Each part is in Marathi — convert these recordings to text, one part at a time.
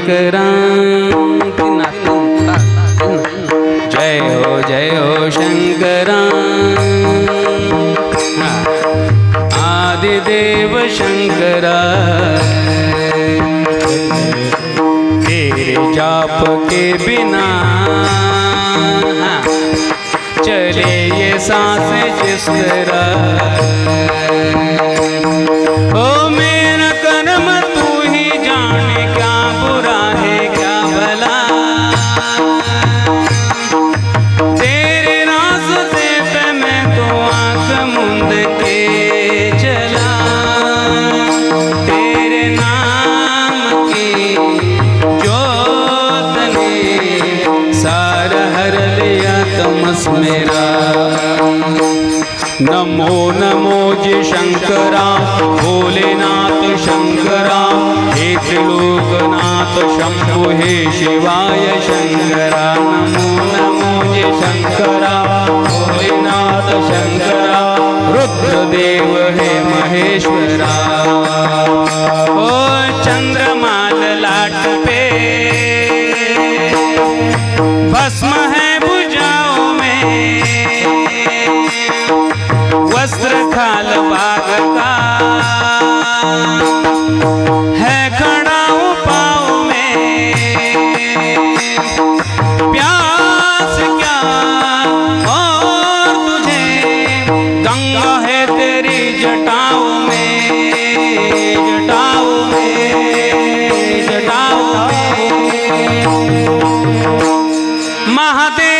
शंकरा जय हो जय हो शंकरा. आदिदेव शंकरा. तेरे जाप के बिना. चले ये सांस जिस तरह. स्मेरा। नमो नमो जे शंकरा भोलेनाथ शंकरा हे त्रिलोकनाथ शंभो हे शिवाय शंकरा। नमो नमो जे शंकरा भोलेनाथ शंकरा रुद्रदेव हे महेश्वरा। जटाओ में जटाओ में जटाओ में। महादेव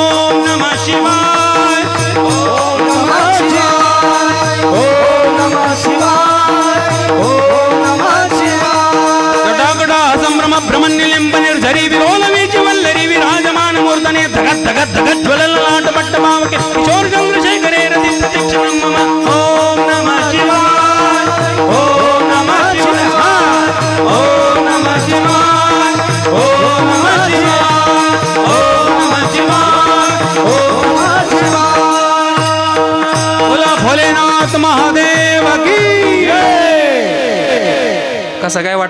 జ్వలలాండపట్టమావకి కిశోర్ చంద్రశేఖరే రతిక్షణమ్మ ఓం నమ శివాయ ఓం నమ శివాయ ఓం నమ శివాయ ఓం నమ శివాయ ఓం నమ శివాయ ఓం నమ శివాయ बोला भोलेनाथ महादेव की कसं काय वाटलं